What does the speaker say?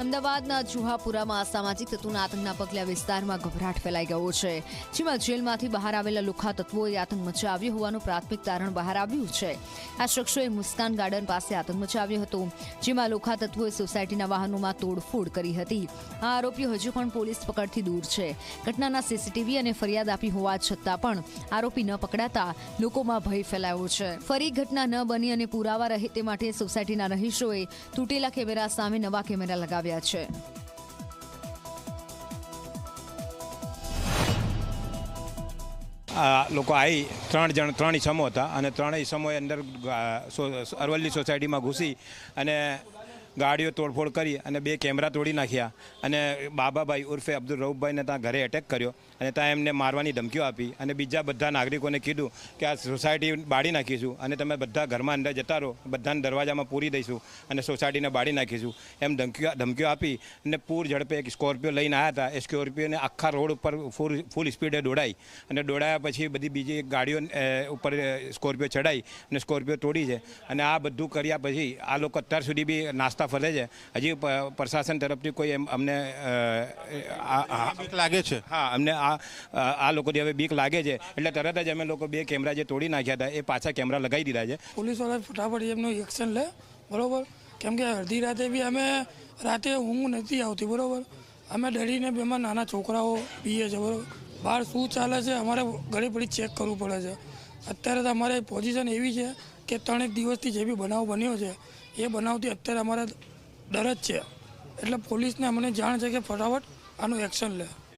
અમદાવાદના જુહાપુરામાં અસામાજિક તત્વોના આતંકના પગલે વિસ્તારમાં ગભરાટ ફેલાઈ ગયો છે, જેમાં જેલમાંથી બહાર આવેલા લુખા તત્વોએ આતંક મચાવ્યો હોવાનું પ્રાથમિક તારણ બહાર આવ્યું છે. આ શખ્સોએ મુસ્કાન ગાર્ડન પાસે આતંક મચાવ્યો હતો, જેમાં લુખા તત્વોએ સોસાયટીના વાહનોમાં તોડફોડ કરી હતી. આ આરોપીઓ હજુ પણ પોલીસ પકડથી દૂર છે. ઘટનાના સીસીટીવી અને ફરિયાદ આપી હોવા છતાં પણ આરોપી ન પકડાતા લોકોમાં ભય ફેલાયો છે. ફરી ઘટના ન બની અને પુરાવા રહે તે માટે સોસાયટીના રહીશોએ તૂટેલા કેમેરા સામે નવા કેમેરા લગાવ્યા છે આ લોકો આવી ત્રણ જણ ત્રણ ઈસમો હતા અને ત્રણ ઈસમોએ અંદર અરવલ્લી સોસાયટીમાં ઘૂસી અને ગાડીઓ તોડફોડ કરી અને બે કેમેરા તોડી નાખ્યા. અને બાબાભાઈ ઉર્ફે અબ્દુલ રઉફભાઈને ત્યાં ઘરે એટેક કર્યો અને ત્યાં એમને મારવાની ધમકીઓ આપી. અને બીજા બધા નાગરિકોને કીધું કે આ સોસાયટી બાળી નાખીશું અને તમે બધા ઘરમાં અંદર જતા રહો. બધાને દરવાજામાં પૂરી દઈશું અને સોસાયટીને બાળી નાખીશું. એમ ધમકીઓ ધમકીઓ આપી અને પૂર ઝડપે એક સ્કોર્પિયો લઈને આવ્યા હતા. એ સ્કોર્પિયોને આખા રોડ ઉપર ફૂલ ફૂલ સ્પીડે દોડાઈ. અને દોડાયા પછી બધી બીજી ગાડીઓ ઉપર સ્કોર્પિયો ચડાઈ અને સ્કોર્પિયો તોડી છે. અને આ બધું કર્યા પછી આ લોકો અત્યાર સુધી બી નાસ્તા ફરે છે. હજી પ્રશાસન તરફથી કોઈ એમ અમને અ, આ- આ- બીક લાગે છે? હા અમને આ આ લોકોથી હવે બીક લાગે છે. એટલે તરત જ અમે લોકો બે કેમેરા જે તોડી નાખ્યા હતા એ પાછા કેમેરા લગાવી દીધા છે. પોલીસવાળા ફટાફટ એમનું એક્શન લે બરોબર? કેમ કે અડધી રાતે બી અમે રાતે ઊંઘ નથી આવતી બરાબર? અમે ડરીને બી અમારા નાના છોકરાઓ પીએ છે બરાબર? બહાર શું ચાલે છે અમારે ઘરે પડી ચેક કરવું પડે છે. અત્યારે તો અમારે પોઝિશન એવી છે કે ત્રણેક દિવસથી જે બી બનાવ બન્યો છે, એ બનાવથી અત્યારે અમારા ડર જ છે. એટલે પોલીસને અમને જાણ છે કે ફટાફટ આનું એક્શન લે.